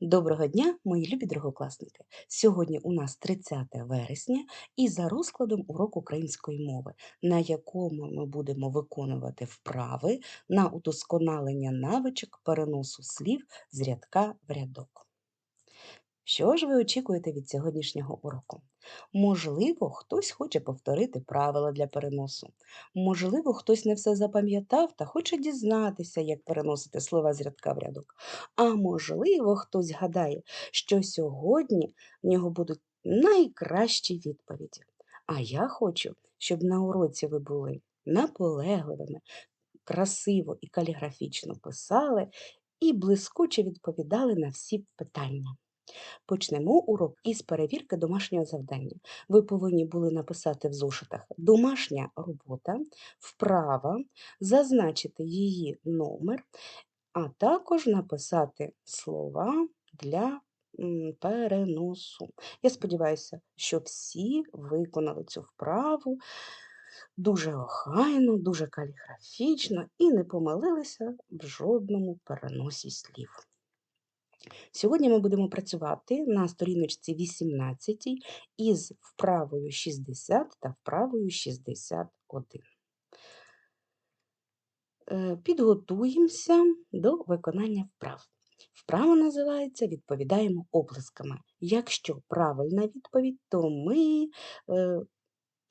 Доброго дня, мої любі другокласники! Сьогодні у нас 30 вересня і за розкладом урок української мови, на якому ми будемо виконувати вправи на удосконалення навичок переносу слів з рядка в рядок. Що ж ви очікуєте від сьогоднішнього уроку? Можливо, хтось хоче повторити правила для переносу. Можливо, хтось не все запам'ятав та хоче дізнатися, як переносити слова з рядка в рядок. А можливо, хтось гадає, що сьогодні в нього будуть найкращі відповіді. А я хочу, щоб на уроці ви були наполегливими, красиво і каліграфічно писали і блискуче відповідали на всі питання. Почнемо урок із перевірки домашнього завдання. Ви повинні були написати в зошитах домашня робота, вправа, зазначити її номер, а також написати слова для переносу. Я сподіваюся, що всі виконали цю вправу дуже охайно, дуже каліграфічно і не помилилися в жодному переносі слів. Сьогодні ми будемо працювати на сторіночці 18 із вправою 60 та вправою 61. Е, підготуємося до виконання вправ. Вправа називається Відповідаємо оплесками. Якщо правильна відповідь, то ми е,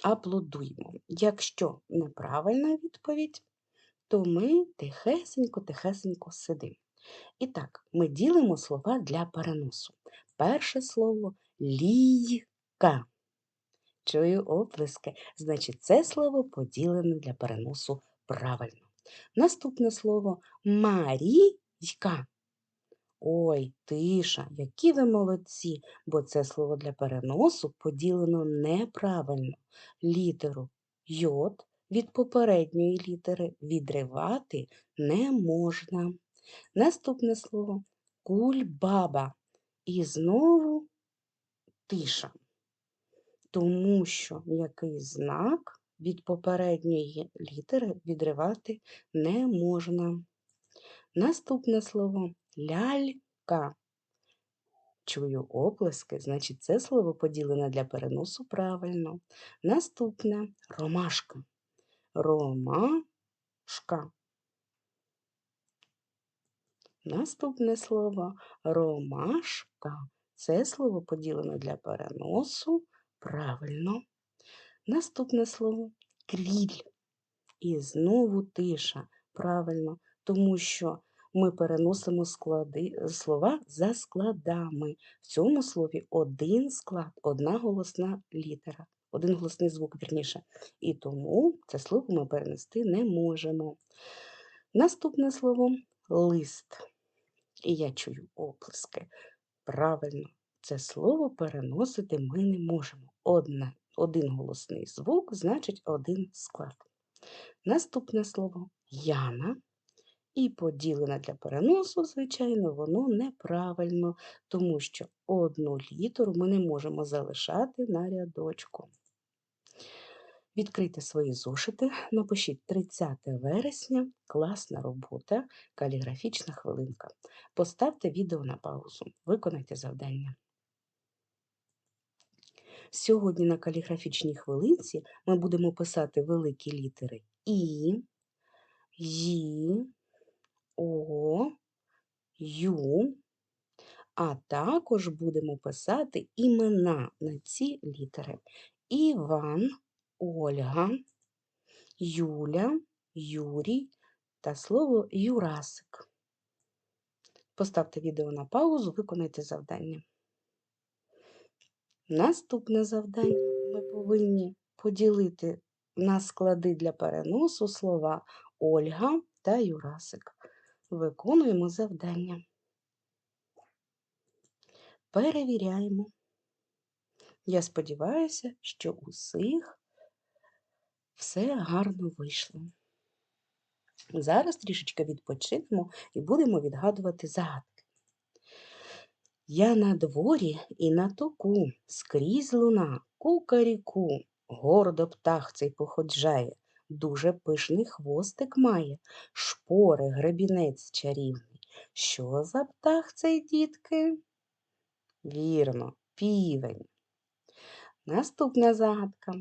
аплодуємо. Якщо неправильна відповідь, то ми тихесенько-тихесенько сидимо. І так, ми ділимо слова для переносу. Перше слово лійка. Чую оплески. Значить, це слово поділене для переносу правильно. Наступне слово Марійка. Ой, тиша, які ви молодці, бо це слово для переносу поділено неправильно. Літеру йод від попередньої літери відривати не можна. Наступне слово кульбаба. І знову тиша. Тому що м'який знак від попередньої літери відривати не можна. Наступне слово лялька. Чую оплески, значить, це слово поділене для переносу правильно. Наступне ромашка. Ромашка. Наступне слово ромашка. Це слово поділено для переносу правильно. Наступне слово кріль. І знову тиша. Правильно, тому що ми переносимо склади, слова за складами. В цьому слові один склад, одна голосна літера, один голосний звук, вірніше. І тому це слово ми перенести не можемо. Наступне слово лист. І я чую оплески. Правильно, це слово переносити ми не можемо. Одна, Один голосний звук значить один склад. Наступне слово Яна. І поділене для переносу, звичайно, воно неправильно, тому що одну літеру ми не можемо залишати на рядочку. Відкрийте свої зошити, напишіть 30 вересня, класна робота, каліграфічна хвилинка. Поставте відео на паузу, виконайте завдання. Сьогодні на каліграфічній хвилинці ми будемо писати великі літери І, Ї, О, Ю, а також будемо писати імена на ці літери. Іван. Ольга, Юля, Юрій та слово Юрасик. Поставте відео на паузу, виконайте завдання. Наступне завдання ми повинні поділити на склади для переносу слова Ольга та Юрасик. Виконуємо завдання. Перевіряємо. Я сподіваюся, що усіх все гарно вийшло. Зараз трішечки відпочинемо і будемо відгадувати загадки. Я на дворі і на току, скрізь луна, кукаріку, гордо птах цей походжає, дуже пишний хвостик має, шпори, гребінець чарівний, Що за птах цей, дітки? Вірно, півень. Наступна загадка.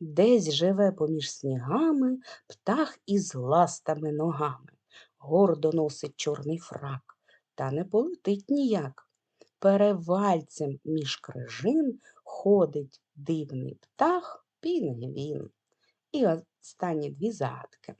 Десь живе поміж снігами птах із ластами ногами. Гордо носить чорний фрак, та не полетить ніяк. Перевальцем між крижин ходить дивний птах пінгвін. І останні дві загадки.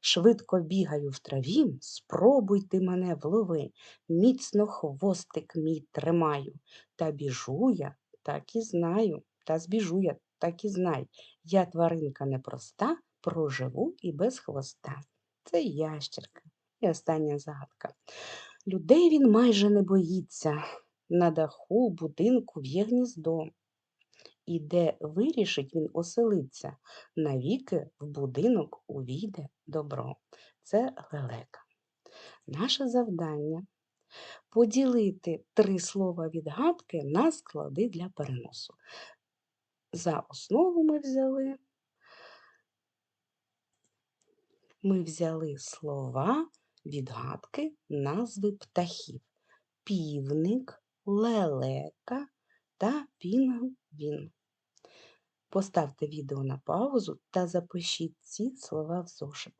Швидко бігаю в траві, спробуй ти мене влови, міцно хвостик мій тримаю, та біжу я, так і знаю, та збіжу я, так і знай. Я тваринка непроста, проживу і без хвоста. Це ящерка. І остання загадка. Людей він майже не боїться. На даху будинку в'є гніздо. І де вирішить він оселиться, навіки в будинок увійде добро. Це лелека. Наше завдання поділити три слова відгадки на склади для переносу. За основу ми взяли ми взяли слова відгадки назви птахів півник, лелека та пінгвін. Поставте відео на паузу та запишіть ці слова в зошит.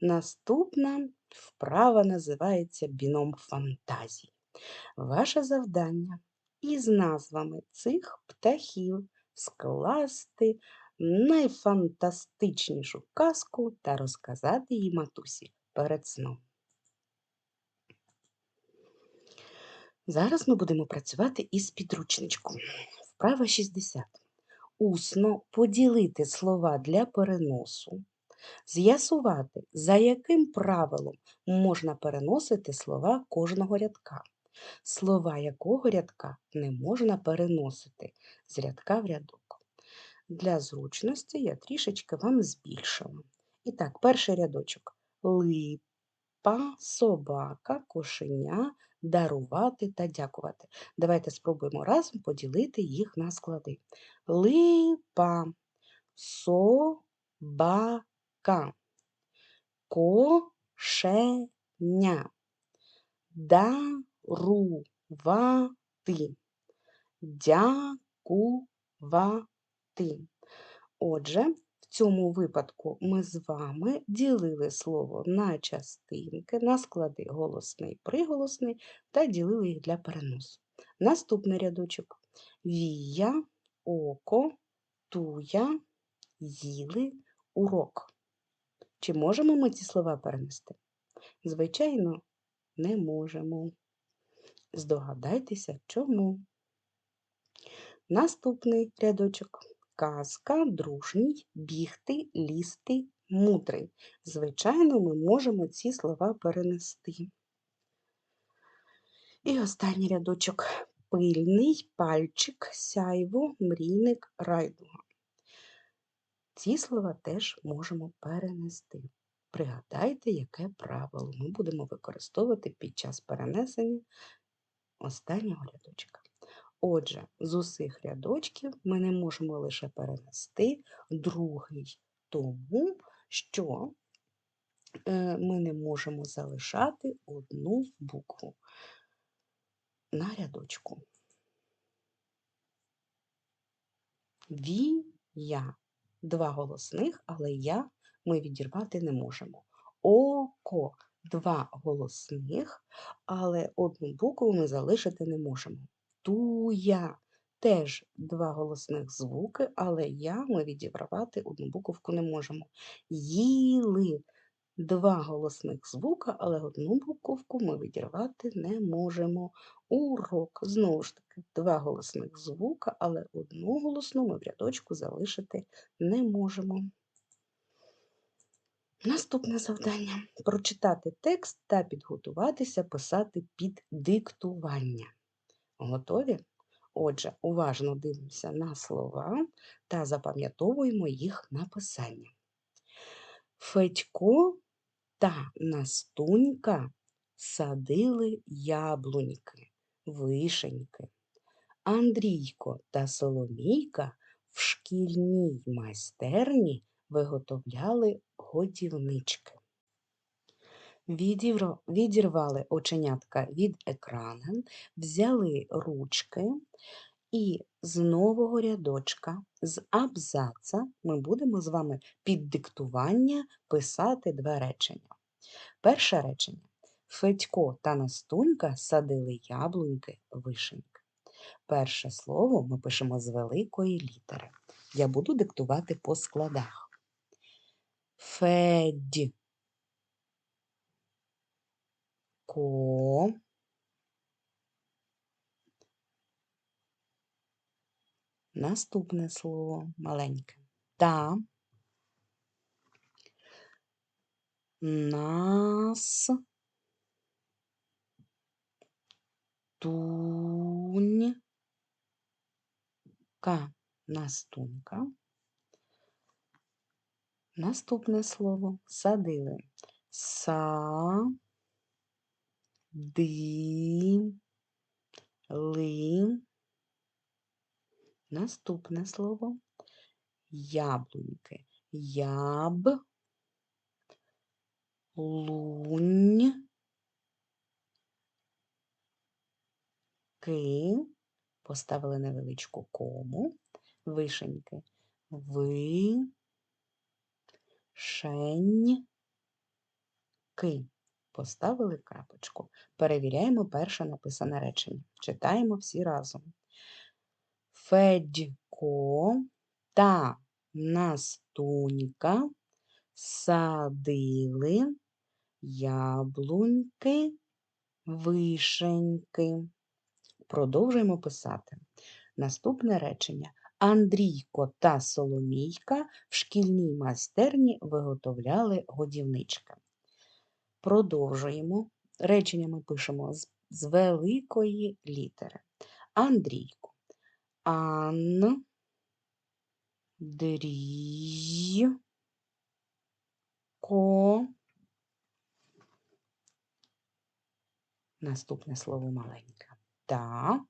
Наступна вправа називається біном фантазії. Ваше завдання із назвами цих птахів скласти найфантастичнішу казку та розказати її матусі перед сном. Зараз ми будемо працювати із підручничком. Вправа 60. Усно поділити слова для переносу, з'ясувати, за яким правилом можна переносити слова кожного рядка. Слова якого рядка не можна переносити з рядка в рядок. Для зручності я трішечки вам збільшила. І так, перший рядочок. Липа, собака, кошеня, дарувати та дякувати. Давайте спробуємо разом поділити їх на склади. Липа, собака, кошеня, дарувати, дякувати. Отже, в цьому випадку ми з вами ділили слово на частинки, на склади голосний, приголосний та ділили їх для переносу. Наступний рядочок. Вія, око, туя, їли, урок. Чи можемо ми ці слова перенести? Звичайно, не можемо. Здогадайтеся, чому. Наступний рядочок. Казка, дружній, бігти, лізти, мудрий. Звичайно, ми можемо ці слова перенести. І останній рядочок пильний, пальчик, сяйво, мрійник, райдуга. Ці слова теж можемо перенести. Пригадайте, яке правило ми будемо використовувати під час перенесення останнього рядочка. Отже, з усіх рядочків ми не можемо лише перенести другий, тому що е, ми не можемо залишати одну букву на рядочку. Вія. Два голосних, але я ми відірвати не можемо. Око два голосних, але одну букву ми залишити не можемо. Туя теж два голосних звуки, але я ми відібрати одну буковку не можемо. Їли два голосних звука, але одну буковку ми відірвати не можемо. Урок. Знову ж таки, два голосних звука, але одну голосну ми в рядочку залишити не можемо. Наступне завдання прочитати текст та підготуватися писати під диктування. Готові? Отже, уважно дивимося на слова та запам'ятовуємо їх написання. Федько та Настунька садили яблуньки, вишеньки. Андрійко та Соломійка в шкільній майстерні виготовляли годівнички. Відірвали оченятка від екрана, взяли ручки і з нового рядочка, з абзаца ми будемо з вами під диктування писати два речення. Перше речення. Федько та Настунька садили яблуньки вишеньки. Перше слово ми пишемо з великої літери. Я буду диктувати по складах. Федь. Ко. Наступне слово маленьке. Та. Нас. Тунька. Настунька. Наступне слово садили. Са. Ди. Ли. Наступне слово яблуньки. Яб. Лунь. Ки. Поставили невеличку кому. Вишеньки. Ви. Шень. Ки. Поставили крапочку. Перевіряємо перше написане речення. Читаємо всі разом. Федько та Настунька садили яблуньки, вишеньки. Продовжуємо писати. Наступне речення. Андрійко та Соломійка в шкільній майстерні виготовляли годівнички. Продовжуємо. Речення ми пишемо з, великої літери. Андрійко. Ан. Дрій. Ко. Наступне слово маленьке. Та.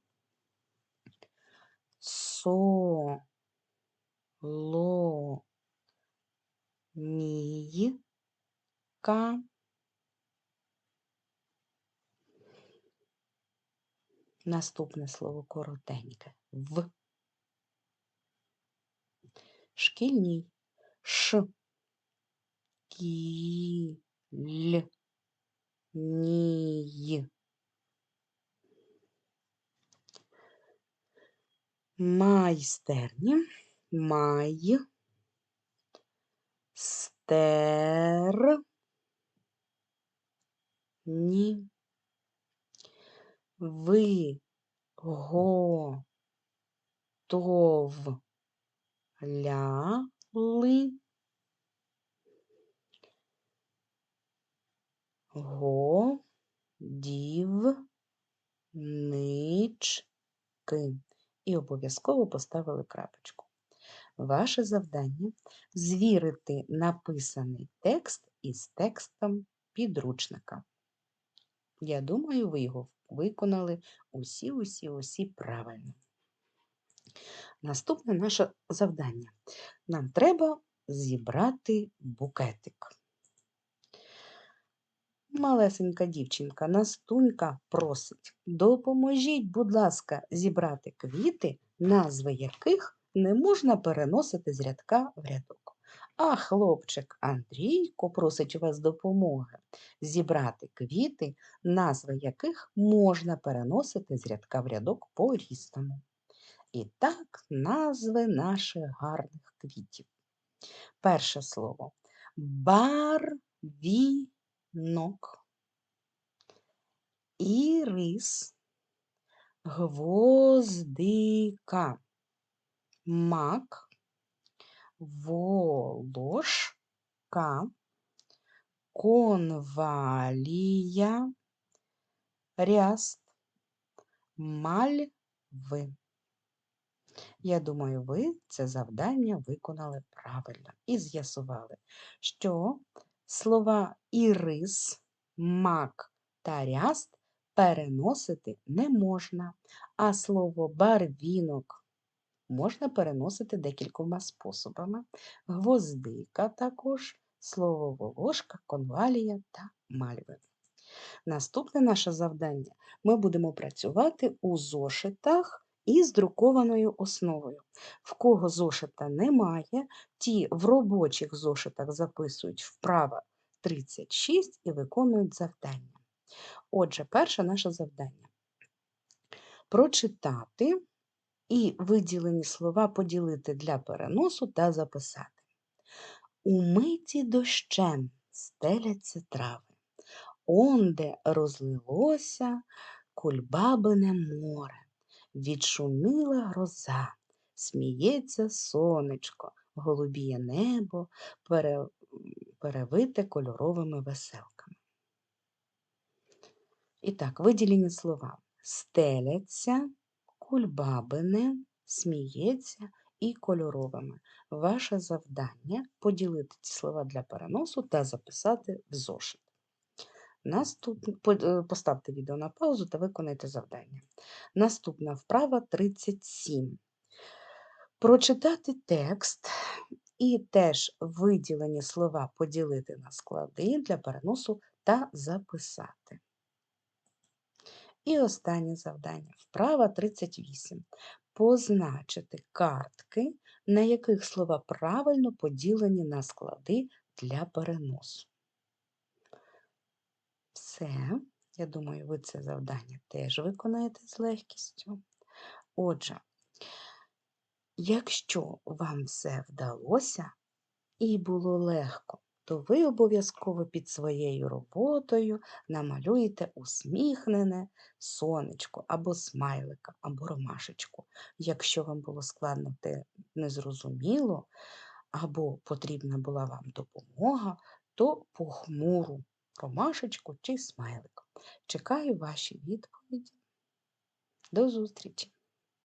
Со. Ло. Мій. Ка. Наступне слово коротеньке. В. Шкільній. Ш. Кі. Л. Ній. Майстерні. Май. Стер. Ні. Ви. Го. Тов. Ля. Го. І обов'язково поставили крапочку. Ваше завдання звірити написаний текст із текстом підручника. Я думаю, ви його виконали усі, усі, усі правильно. Наступне наше завдання. Нам треба зібрати букетик. Малесенька дівчинка Настунька просить, допоможіть, будь ласка, зібрати квіти, назви яких не можна переносити з рядка в рядок. А хлопчик Андрійко просить у вас допомоги зібрати квіти, назви яких можна переносити з рядка в рядок по різному. І так, назви наших гарних квітів. Перше слово барвінок, ірис, гвоздика, мак, волошка, конвалія, ряст, мальви. Я думаю, ви це завдання виконали правильно і з'ясували, що слова ірис, мак та ряст переносити не можна, а слово барвінок, можна переносити декількома способами. Гвоздика також, слово волошка, конвалія та мальви. Наступне наше завдання ми будемо працювати у зошитах із друкованою основою. В кого зошита немає, ті в робочих зошитах записують вправо 36 і виконують завдання. Отже, перше наше завдання прочитати і виділені слова поділити для переносу та записати. Умиті дощем стеляться трави, онде розлилося кульбабине море, відшуміла гроза, сміється сонечко, голубіє небо, пере... перевите кольоровими веселками. І так, виділені слова стеляться, кульбабине, сміється і кольоровими. Ваше завдання поділити ці слова для переносу та записати в зошит. Наступне, поставте відео на паузу та виконайте завдання. Наступна вправа 37. Прочитати текст і теж виділені слова поділити на склади для переносу та записати. І останнє завдання. Вправа 38. Позначити картки, на яких слова правильно поділені на склади для переносу. Все, я думаю, ви це завдання теж виконаєте з легкістю. Отже, якщо вам все вдалося і було легко, то ви обов'язково під своєю роботою намалюєте усміхнене сонечко або смайлика, або ромашечку. Якщо вам було складно те незрозуміло, або потрібна була вам допомога, то похмуру ромашечку чи смайлик. Чекаю ваші відповіді. До зустрічі!